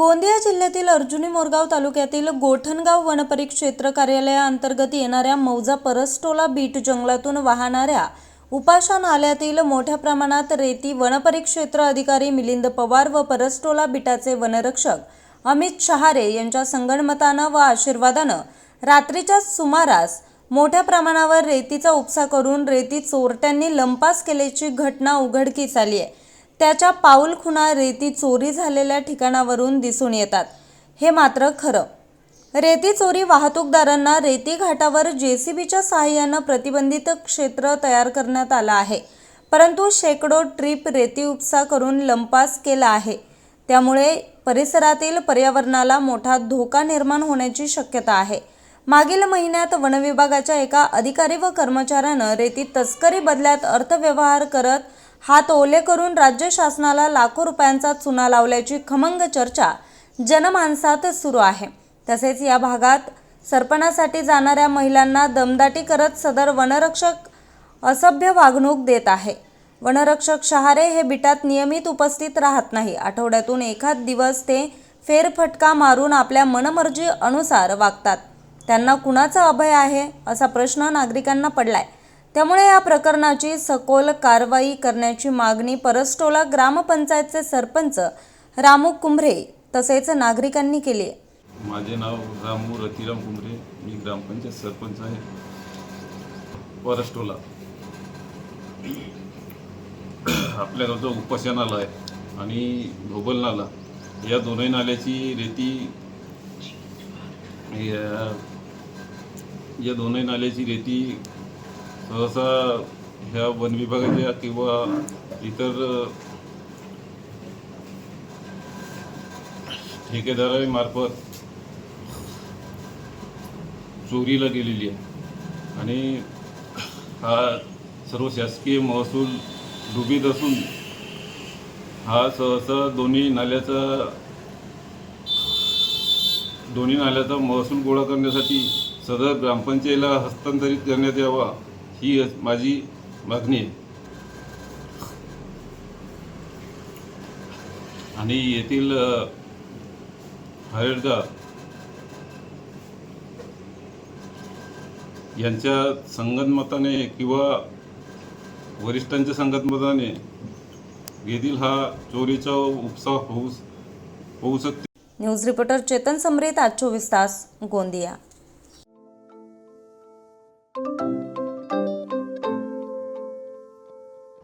गोंदिया जिल्ह्यातील अर्जुनी मोरगाव तालुक्यातील गोठणगाव वनपरिक्षेत्र कार्यालयाअंतर्गत येणाऱ्या मौजा परसटोला बीट जंगलातून वाहणाऱ्या उपाशा नाल्यातील मोठ्या प्रमाणात रेती वनपरिक्षेत्र अधिकारी मिलिंद पवार व परसटोला बीटाचे वनरक्षक अमित शहारे यांच्या संगणमतानं व आशीर्वादानं रात्रीच्या सुमारास मोठ्या प्रमाणावर रेतीचा उपसा करून रेती चोरट्यांनी लंपास केल्याची घटना उघडकीस आली आहे. त्याच्या पाऊलखुणा रेती चोरी झालेल्या ठिकाणावरून दिसून येतात. हे मात्र खरं. रेती चोरी वाहतूकदारांना रेती घाटावर जेसीबीच्या सहाय्यानं प्रतिबंधित क्षेत्र तयार करण्यात आलं आहे. परंतु शेकडो ट्रीप रेती उपसा करून लंपास केला आहे. त्यामुळे परिसरातील पर्यावरणाला मोठा धोका निर्माण होण्याची शक्यता आहे. मागील महिन्यात वनविभागाच्या एका अधिकारी व कर्मचाऱ्यानं रेती तस्करी बदल्यात अर्थव्यवहार करत हात ओले करून राज्य शासनाला लाखो रुपयांचा चुना लावल्याची खमंग चर्चा जनमानसात सुरू आहे. तसेच या भागात सरपणासाठी जाणाऱ्या महिलांना दमदाटी करत सदर वनरक्षक असभ्य वागणूक देत आहे. वनरक्षक शहारे हे बिटात नियमित उपस्थित राहत नाही. आठवड्यातून एखाद दिवस ते फेरफटका मारून आपल्या मनमर्जी अनुसार वागतात. त्यांना कुणाचा अभय आहे असा प्रश्न नागरिकांना पडलाय. त्यामुळे या प्रकरणाची सखोल कारवाई करण्याची मागणी परस्टोला ग्रामपंचायतचे सरपंच रामू कुंभरे तसेच नागरिकांनी केली आहे. माझे नाव रामू रतिराम कुंभरे. मी ग्रामपंचायत सरपंच आहे. परस्टोला. आपल्या गावचा उपाशा नाला आहे आणि भोबल नाला. या दोनही नाल्याची रेती या या दोनही नाल्याची रेती सहसा ह्या वन विभागाच्या किंवा इतर ठेकेदारामार्फत चोरीला गेलेली आहे. आणि हा सर्व शासकीय महसूल डुबीत असून हा सहसा दोन्ही नाल्याचा दोन्ही नाल्याचा महसूल गोळा करण्यासाठी सदर ग्रामपंचायतीला हस्तांतरित करण्यात यावा ही माझी मागणी आहे. आणि येथील अ, हरेडगा यांच्या संगनमताने किंवा वरिष्ठांच्या संगनमताने येथील हा चोरीचा उपसा होऊ होऊ शकते. न्यूज रिपोर्टर चेतन समरेत आज चोवीस तास गोंदिया.